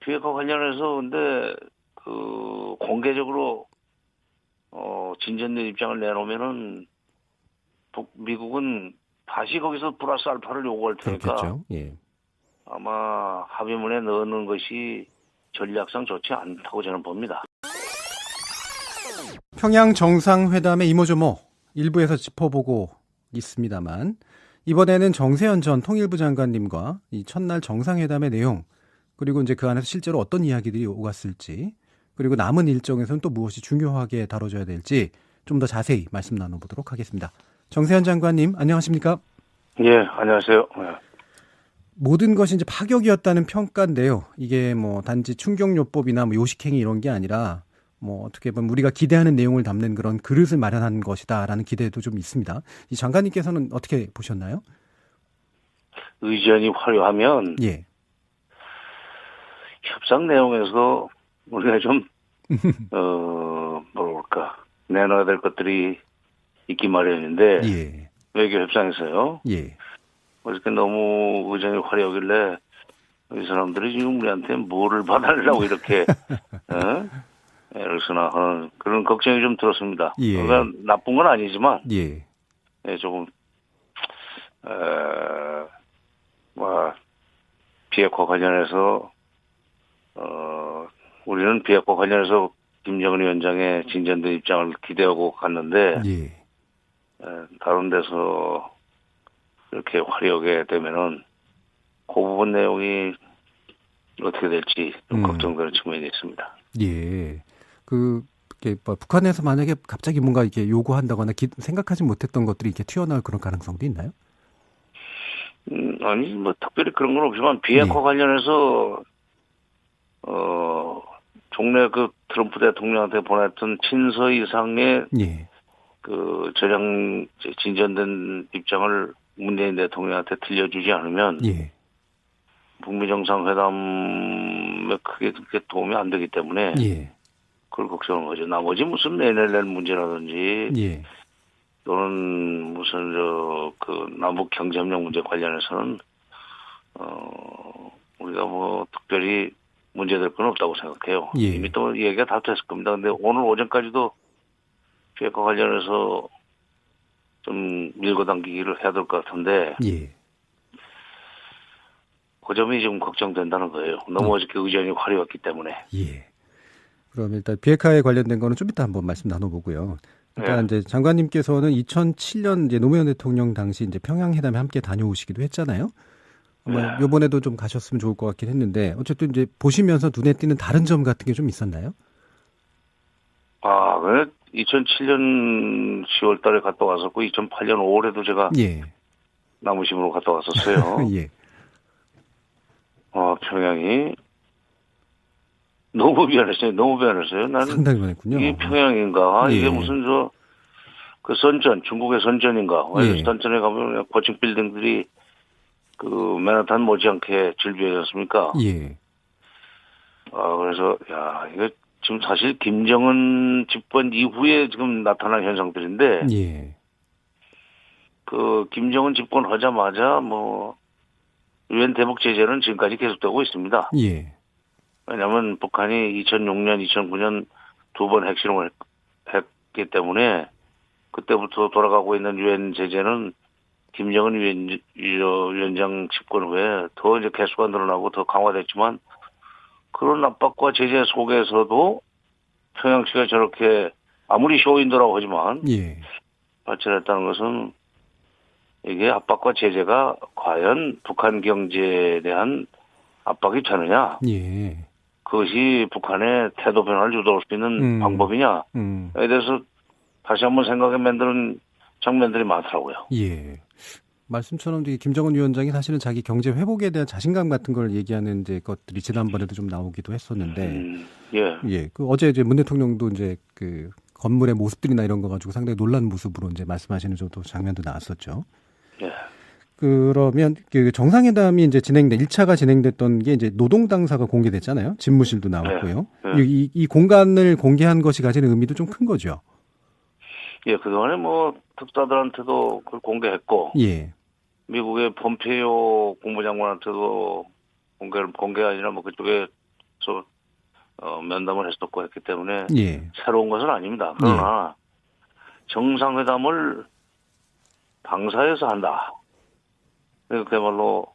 비핵화 관련해서 근데 그 공개적으로 어 진전된 입장을 내놓으면은 북 미국은 다시 거기서 플러스 알파를 요구할 테니까 그렇겠죠. 예. 아마 합의문에 넣는 것이 전략상 좋지 않다고 저는 봅니다. 평양 정상회담의 이모저모 일부에서 짚어보고 있습니다만 이번에는 정세현 전 통일부 장관님과 이 첫날 정상회담의 내용 그리고 이제 그 안에서 실제로 어떤 이야기들이 오갔을지 그리고 남은 일정에서는 또 무엇이 중요하게 다뤄져야 될지 좀 더 자세히 말씀 나눠보도록 하겠습니다. 정세현 장관님 안녕하십니까? 예, 안녕하세요. 예. 모든 것이 이제 파격이었다는 평가인데요. 이게 뭐 단지 충격요법이나 뭐 요식행위 이런 게 아니라 뭐 어떻게 보면 우리가 기대하는 내용을 담는 그런 그릇을 마련한 것이다라는 기대도 좀 있습니다. 이 장관님께서는 어떻게 보셨나요? 의전이 화려하면 예. 협상 내용에서 우리가 좀, 어, 뭐랄까, 내놔야 될 것들이 있기 마련인데, 예. 외교 협상에서요. 예. 어저께 너무 의전이 화려하길래, 이 사람들이 지금 우리한테 뭐를 받아내려고 이렇게, 어? 쓰나 하는 그런 걱정이 좀 들었습니다. 예. 그러니까 나쁜 건 아니지만, 예. 예, 조금, 에, 뭐, 비핵화 관련해서, 어, 우리는 비핵화 관련해서 김정은 위원장의 진전된 입장을 기대하고 갔는데, 예. 에, 다른 데서 이렇게 화려하게 되면은, 그 부분 내용이 어떻게 될지 좀 음. 걱정되는 측면이 있습니다. 예. 그뭐 북한에서 만약에 갑자기 뭔가 이렇게 요구한다거나 기- 생각하지 못했던 것들이 이렇게 튀어나올 그런 가능성도 있나요? 음, 아니, 뭐, 특별히 그런 건 없지만, 비핵화 네. 관련해서, 어, 종래 그 트럼프 대통령한테 보냈던 친서 이상의 예. 그 전향, 진전된 입장을 문재인 대통령한테 들려주지 않으면, 예. 북미 정상회담에 크게 그렇게 도움이 안 되기 때문에, 예. 그걸 걱정하는 거죠. 나머지 무슨 내낼 문제라든지, 예. 또는 무슨 저 그 남북 경제협력 문제 관련해서는 어 우리가 뭐 특별히 문제될 건 없다고 생각해요. 예. 이미 또 얘기가 다 됐을 겁니다. 근데 오늘 오전까지도 비핵화 관련해서 좀 밀고 당기기를 해야 될 것 같은데 예. 그 점이 지금 걱정된다는 거예요. 너무 음. 어저께 의전이 화려했기 때문에. 예. 그럼 일단 비핵화에 관련된 거는 좀 이따 한번 말씀 나눠보고요. 일단 네. 이제 장관님께서는 2007년 이제 노무현 대통령 당시 이제 평양 회담에 함께 다녀오시기도 했잖아요. 아마 네. 이번에도 좀 가셨으면 좋을 것 같긴 했는데 어쨌든 이제 보시면서 눈에 띄는 다른 점 같은 게 좀 있었나요? 아, 그 2007년 10월 달에 갔다 왔었고 2008년 5월에도 제가 예. 나무심으로 갔다 왔었어요. 예. 어, 평양이 너무 변했어요. 너무 변했어요. 나는 상당히 변했군요. 이게 평양인가? 예. 이게 무슨 저, 그 선전, 중국의 선전인가? 예. 선전에 가면 그냥 고층 빌딩들이 그 맨하탄 못지않게 질비하지 않습니까? 예. 아, 그래서, 야, 이거 지금 사실 김정은 집권 이후에 지금 나타난 현상들인데, 예. 그 김정은 집권 하자마자 뭐, 유엔 대북 제재는 지금까지 계속되고 있습니다. 예. 왜냐하면 북한이 2006년, 2009년 두 번 핵실험을 했, 기 때문에 그때부터 돌아가고 있는 유엔 제재는 김정은 위원, 위원장 집권 후에 더 이제 개수가 늘어나고 더 강화됐지만 그런 압박과 제재 속에서도 평양시가 저렇게 아무리 쇼윈도라고 하지만 예. 발전했다는 것은 이게 압박과 제재가 과연 북한 경제에 대한 압박이 되느냐 예. 그것이 북한의 태도 변화를 주도할 수 있는 음. 방법이냐에 음. 대해서 다시 한번 생각해 만드는 장면들이 많더라고요. 예. 말씀처럼 김정은 위원장이 사실은 자기 경제 회복에 대한 자신감 같은 걸 얘기하는 이제 것들이 지난번에도 좀 나오기도 했었는데, 음, 예. 예. 그 어제 이제 문 대통령도 이제 그 건물의 모습들이나 이런 거 가지고 상당히 놀란 모습으로 이제 말씀하시는 정도 장면도 나왔었죠. 예. 그러면 그 정상회담이 이제 진행돼 1차가 진행됐던 게 이제 노동 당사가 공개됐잖아요. 집무실도 나왔고요. 네, 네. 이, 이 공간을 공개한 것이 가지는 의미도 좀 큰 거죠. 예, 그동안에 뭐 특사들한테도 그걸 공개했고 예. 미국의 폼페이오 국무장관한테도 공개를 공개가 아니라 뭐 그쪽에 어, 면담을 했었고 했기 때문에 예. 새로운 것은 아닙니다. 그러나 정상회담을 당사에서 한다. 그야말로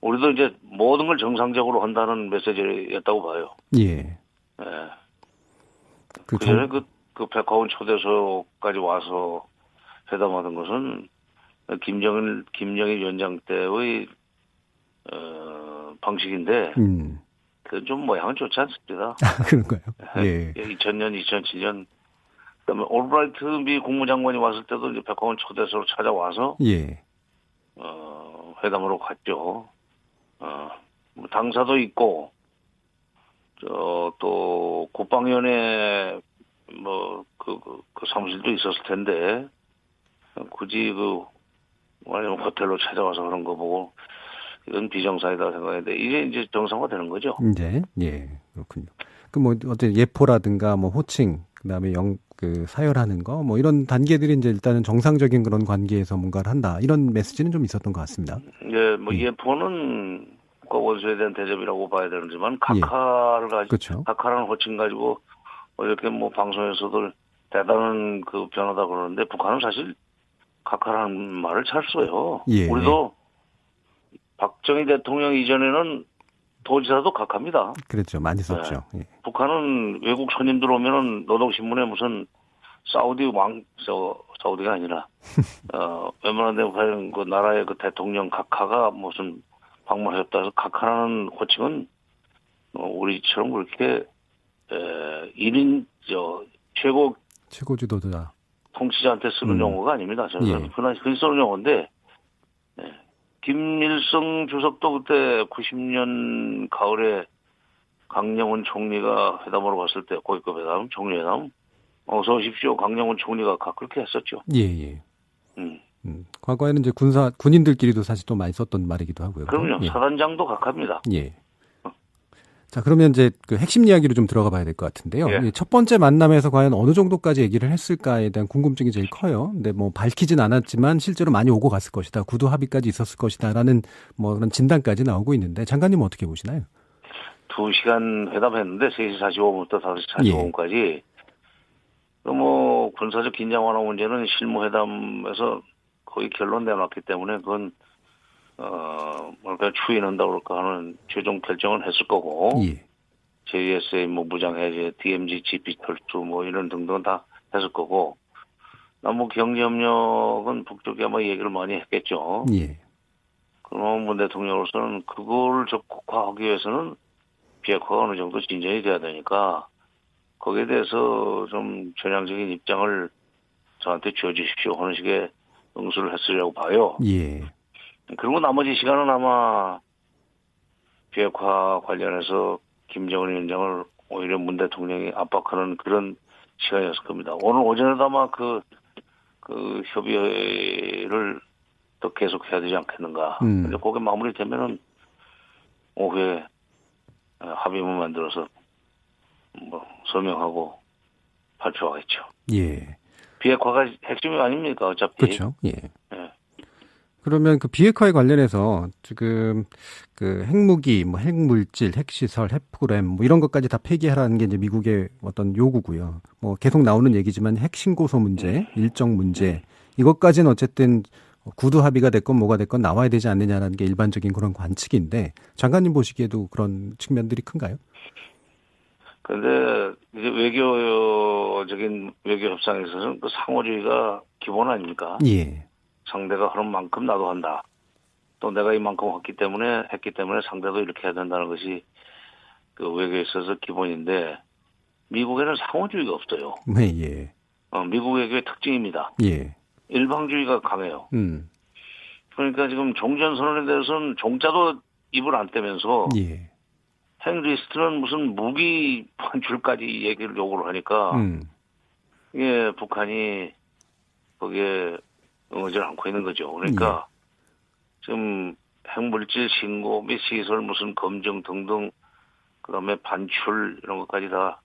우리도 이제 모든 걸 정상적으로 한다는 메시지였다고 봐요. 예. 예. 그그 전에 정- 그, 그 백화원 초대소까지 와서 회담하던 것은 김정일, 김정일 위원장 때의, 어, 방식인데, 음. 그좀 모양은 좋지 않습니다. 그런가요? 예. 2000년, 2007년. 그다음에 올브라이트 미 국무장관이 왔을 때도 이제 백화원 초대소로 찾아와서, 예. 어, 회담으로 갔죠. 어, 뭐 당사도 있고, 저, 또, 국방위원회, 뭐, 그, 그, 그 사무실도 있었을 텐데, 굳이 그, 말하자면 호텔로 찾아와서 그런 거 보고, 이건 비정상이다 생각했는데, 이제 이제 정상화 되는 거죠. 이제 예. 그렇군요. 그뭐 어때 예포라든가 뭐 호칭 그다음에 영 그 사열하는 거 뭐 이런 단계들이 이제 일단은 정상적인 그런 관계에서 뭔가를 한다. 이런 메시지는 좀 있었던 것 같습니다. 예, 뭐, 예포는 국가 원수에 대한 대접이라고 봐야 되는지만, 각하를 가지고, 그렇죠. 각하라는 호칭 가지고 뭐 이렇게 뭐 방송에서도 대단한 그 변화다 그러는데 북한은 사실 각하라는 말을 잘 써요. 예. 우리도 박정희 대통령 이전에는 도지사도 각하입니다. 그랬죠. 많이 썼죠. 예. 북한은 외국 손님들 오면은 노동신문에 무슨 사우디 왕, 저, 사우디가 아니라, 어, 웬만한 데 가는 그 나라의 그 대통령 각하가 무슨 방문하셨다 해서 각하라는 호칭은, 어, 우리처럼 그렇게, 에, 1인, 저, 최고 최고 지도자. 통치자한테 쓰는 음. 용어가 아닙니다. 저는 예. 흔히 흔히 쓰는 용어인데, 예. 김일성 주석도 그때 90년 가을에 강영훈 총리가 회담으로 갔을 때 고위급 회담, 총리 회담, 어서 오십시오. 강영훈 총리가 가 그렇게 했었죠. 예, 예. 음. 음. 과거에는 이제 군사 군인들끼리도 사실 또 많이 썼던 말이기도 하고요. 그럼요. 예. 사단장도 각합니다. 예. 자, 그러면 이제 그 핵심 이야기로 좀 들어가 봐야 될 것 같은데요. 예. 이첫 번째 만남에서 과연 어느 정도까지 얘기를 했을까에 대한 궁금증이 제일 커요. 근데 뭐 밝히진 않았지만 실제로 많이 오고 갔을 것이다. 구두 합의까지 있었을 것이다라는 뭐 그런 진단까지 나오고 있는데 장관님 어떻게 보시나요? 두 시간 회담했는데 3시 45분부터 5시 예. 45분까지 뭐 군사적 긴장 완화 문제는 실무 회담에서 거의 결론 내놨기 때문에 그건 어 뭐랄까 추인한다 그럴까 하는 최종 결정을 했을 거고 예. JSA 뭐 무장 해제, DMZ, GP 철수 뭐 이런 등등 다 했을 거고 남북 경제 협력은 북쪽이 아마 얘기를 많이 했겠죠. 예. 그럼 문 대통령으로서는 그걸 적극화하기 위해서는 비핵화가 어느 정도 진전이 돼야 되니까 거기에 대해서 좀 전향적인 입장을 저한테 주어주십시오 하는 식의 응수를 했으려고 봐요. 예. 그리고 나머지 시간은 아마 비핵화 관련해서 김정은 위원장을 오히려 문 대통령이 압박하는 그런 시간이었을 겁니다. 오늘 오전에도 아마 그, 그 협의를 또 계속해야 되지 않겠는가. 음. 근데 그게 마무리되면은 오후에 어, 합의문 만들어서 뭐 설명하고 발표하겠죠. 예. 비핵화가 핵심이 아닙니까 어차피. 그렇죠. 예. 예. 그러면 그 비핵화에 관련해서 지금 그 핵무기, 뭐 핵물질, 핵시설, 핵프로그램 뭐 이런 것까지 다 폐기하라는 게 이제 미국의 어떤 요구고요. 뭐 계속 나오는 얘기지만 핵 신고소 문제, 일정 문제 이것까지는 어쨌든 구두 합의가 됐건 뭐가 됐건 나와야 되지 않느냐라는 게 일반적인 그런 관측인데 장관님 보시기에도 그런 측면들이 큰가요? 근데 이제 외교적인 외교 협상에 있어서는 그 상호주의가 기본 아닙니까? 예. 상대가 하는 만큼 나도 한다. 또 내가 이만큼 했기 때문에 했기 때문에 상대도 이렇게 해야 된다는 것이 그 외교에 있어서 기본인데 미국에는 상호주의가 없어요. 네, 예. 어, 미국 외교의 특징입니다. 예. 일방주의가 강해요. 음. 그러니까 지금 종전 선언에 대해서는 종자도 입을 안 떼면서 예. 핵 리스트는 무슨 무기 반출까지 얘기를 요구를 하니까 음. 이게 북한이 거기에 응하지 않고 있는 거죠. 그러니까 지금 핵물질 신고 및 시설 무슨 검증 등등 그다음에 반출 이런 것까지 다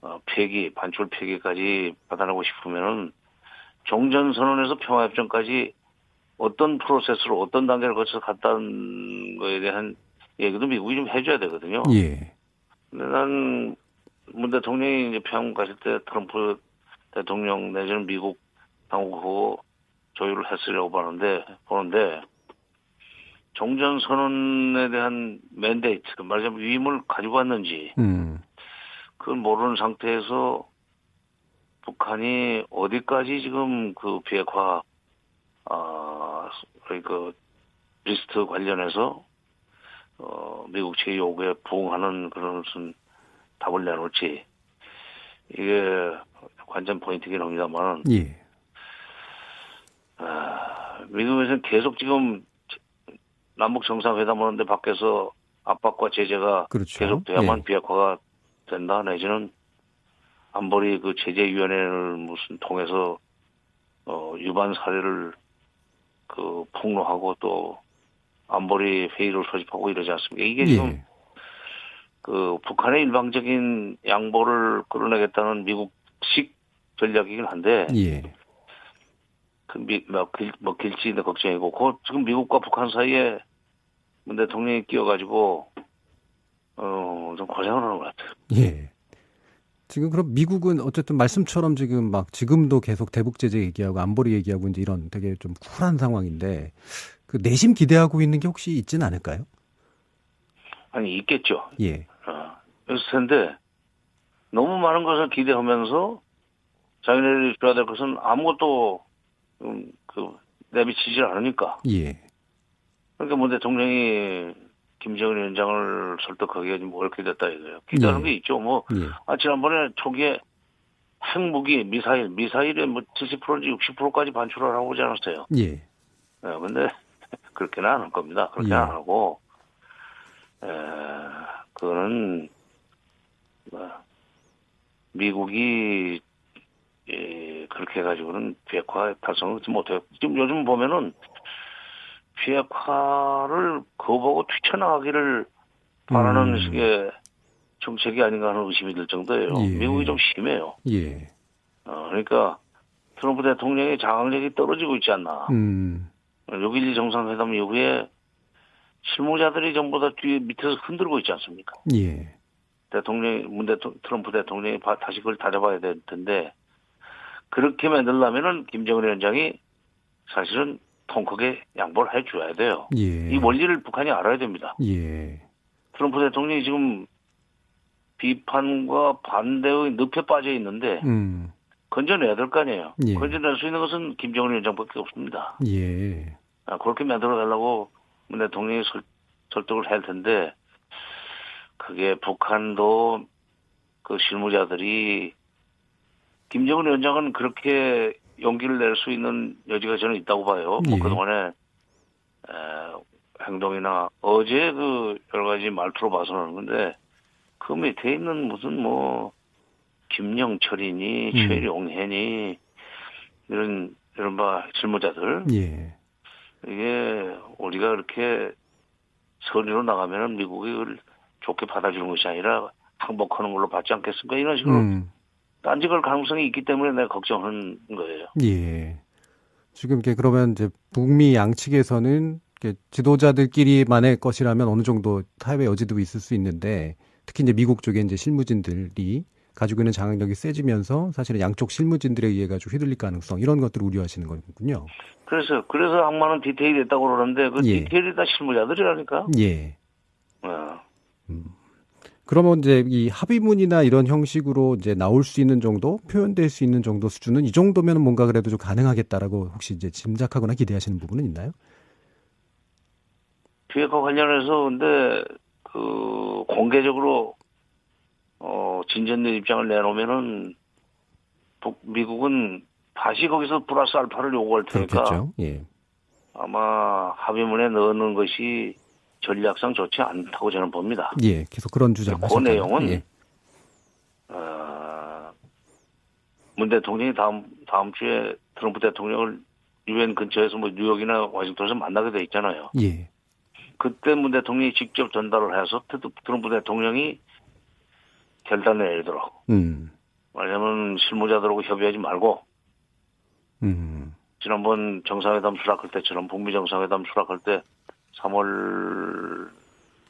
어, 폐기 반출 폐기까지 받아내고 싶으면은 종전 선언에서 평화협정까지 어떤 프로세스로 어떤 단계를 거쳐서 갔다는 거에 대한 얘기도 미국이 좀 해줘야 되거든요. 예. 난문 대통령이 이제 평양 갔을 때 트럼프 대통령 내지는 미국 당국하고 조율을 했으려고 보는데 보는데 종전 선언에 대한 맨데이트 말하자면 위임을 가지고 왔는지 음. 그걸 모르는 상태에서 북한이 어디까지 지금 그 비핵화 아, 그 리스트 관련해서 어, 미국 제 요구에 부응하는 그런 무슨 답을 내놓을지 이게 관전 포인트긴 합니다만 예. 아, 미국에서는 계속 지금 남북 정상회담 하는데 밖에서 압박과 제재가 그렇죠. 계속돼야만 예. 비핵화가 된다 내지는 안보리 그 제재위원회를 무슨 통해서 어 유반 사례를 그 폭로하고 또 안보리 회의를 소집하고 이러지 않습니까? 이게 지금 예. 그 북한의 일방적인 양보를 끌어내겠다는 미국식 전략이긴 한데 예. 그 미, 뭐, 길, 뭐 길지 내 걱정이고 그 지금 미국과 북한 사이에 문 대통령이 끼어가지고 어좀 고생을 하는 것 같아요. 예. 지금 그럼 미국은 어쨌든 말씀처럼 지금 막 지금도 계속 대북 제재 얘기하고 안보리 얘기하고 이제 이런 되게 좀 쿨한 상황인데 그 내심 기대하고 있는 게 혹시 있지는 않을까요? 아니 있겠죠. 예. 어, 있을 텐데 너무 많은 것을 기대하면서 자기네들이 줘야 될 것은 아무것도 음, 그 내비치질 않으니까. 예. 그러니까 문 대통령이 김정은 위원장을 설득하기가 좀 어렵게 됐다 이거예요. 기대하는 예. 게 있죠. 뭐 예. 아, 지난번에 초기에 핵무기, 미사일, 미사일의 뭐 70%인지 60%까지 반출하라고 하지 않았어요. 예. 예, 근데 그렇게는 안 할 겁니다. 그렇게 예. 안 하고, 에, 그거는, 뭐, 미국이, 예, 그렇게 해가지고는 비핵화 달성을 못해요. 지금 요즘 보면은 비핵화를 거부하고 뛰쳐나가기를 바라는 음. 식의 정책이 아닌가 하는 의심이 들 정도예요. 예. 미국이 좀 심해요. 예. 어, 그러니까 트럼프 대통령의 장악력이 떨어지고 있지 않나. 음. 6.12 정상회담 이후에 실무자들이 전부 다 뒤에 밑에서 흔들고 있지 않습니까? 예. 대통령이, 문 대통령, 트럼프 대통령이 바- 다시 그걸 다잡아야 될 텐데, 그렇게 만들려면은 김정은 위원장이 사실은 통 크게 양보를 해줘야 돼요. 예. 이 원리를 북한이 알아야 됩니다. 예. 트럼프 대통령이 지금 비판과 반대의 늪에 빠져 있는데, 음. 건져내야 될 거 아니에요. 예. 건져낼 수 있는 것은 김정은 위원장밖에 없습니다. 예. 아, 그렇게 만들어 달라고 문 대통령이 설, 설득을 할 텐데 그게 북한도 그 실무자들이 김정은 위원장은 그렇게 용기를 낼 수 있는 여지가 저는 있다고 봐요. 뭐 예. 그동안에 에, 행동이나 어제 그 여러 가지 말투로 봐서는 근데 그 밑에 있는 무슨 뭐 김영철이니 음. 최룡해니 이런 이런 바 실무자들 예. 이게 우리가 그렇게 선의로 나가면은 미국이 그걸 좋게 받아주는 것이 아니라 항복하는 걸로 받지 않겠습니까? 이런 식으로 음. 딴지걸 가능성이 있기 때문에 내가 걱정하는 거예요. 예. 지금 이게 그러면 이제 북미 양측에서는 이렇게 지도자들끼리만의 것이라면 어느 정도 타협의 여지도 있을 수 있는데 특히 이제 미국 쪽에 이제 실무진들이 가지고 있는 장악력이 세지면서 사실은 양쪽 실무진들에 의해 가지고 휘둘릴 가능성 이런 것들을 우려하시는 거군요. 그래서 그래서 악마는 디테일이 있다고 그러는데 그 예. 디테일이 다 실무자들이라니까. 예. 어. 그러면 이제 이 합의문이나 이런 형식으로 이제 나올 수 있는 정도, 표현될 수 있는 정도 수준은 이 정도면 뭔가 그래도 좀 가능하겠다라고 혹시 이제 짐작하거나 기대하시는 부분은 있나요? 비핵화 관련해서 근데 그 공개적으로 어 진전된 입장을 내놓으면은 북 미국은 다시 거기서 플러스 알파를 요구할 테니까 그렇겠죠. 예. 아마 합의문에 넣는 것이 전략상 좋지 않다고 저는 봅니다. 예, 계속 그런 주장. 그 내용은 예. 어, 문 대통령이 다음 다음 주에 트럼프 대통령을 유엔 근처에서 뭐 뉴욕이나 워싱턴에서 만나게 돼 있잖아요. 예. 그때 문 대통령이 직접 전달을 해서 트- 트럼프 대통령이 결단을 내리더라고. 음. 왜냐면 실무자들하고 협의하지 말고 음. 지난번 정상회담 수락할 때처럼 북미 정상회담 수락할 때 3월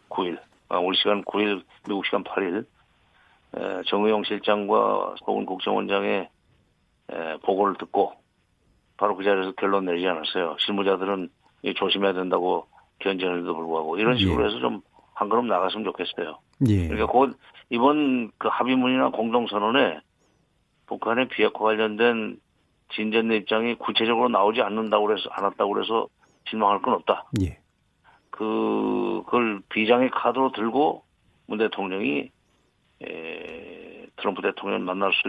9일, 아, 우리 시간 9일, 미국 시간 8일 에, 정의용 실장과 혹은 국정원장의 에, 보고를 듣고 바로 그 자리에서 결론 내리지 않았어요. 실무자들은 이 조심해야 된다고 견제하는데도 불구하고 이런 식으로 예. 해서 좀 한 걸음 나갔으면 좋겠어요. 예. 그러니까 곧 이번 그 합의문이나 공동선언에 북한의 비핵화 관련된 진전의 입장이 구체적으로 나오지 않는다고 그래서 않았다고 그래서 실망할 건 없다. 예. 그 그걸 비장의 카드로 들고 문 대통령이 에, 트럼프 대통령 만날 수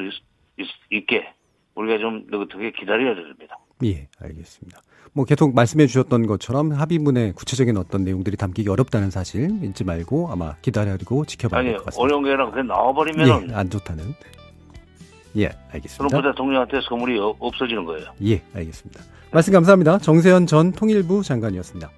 있, 게 우리가 좀 느긋하게 기다려야 됩니다. 예, 알겠습니다. 뭐 계속 말씀해 주셨던 것처럼 합의문에 구체적인 어떤 내용들이 담기기 어렵다는 사실 잊지 말고 아마 기다리고 지켜봐야 될 것 같습니다. 어려운 게 아니라 그게 나와버리면 예, 안 좋다는. 예, 트럼프 알겠습니다. 대통령한테 선물이 어- 없어지는 거예요. 예, 알겠습니다. 말씀 감사합니다. 정세현 전 통일부 장관이었습니다.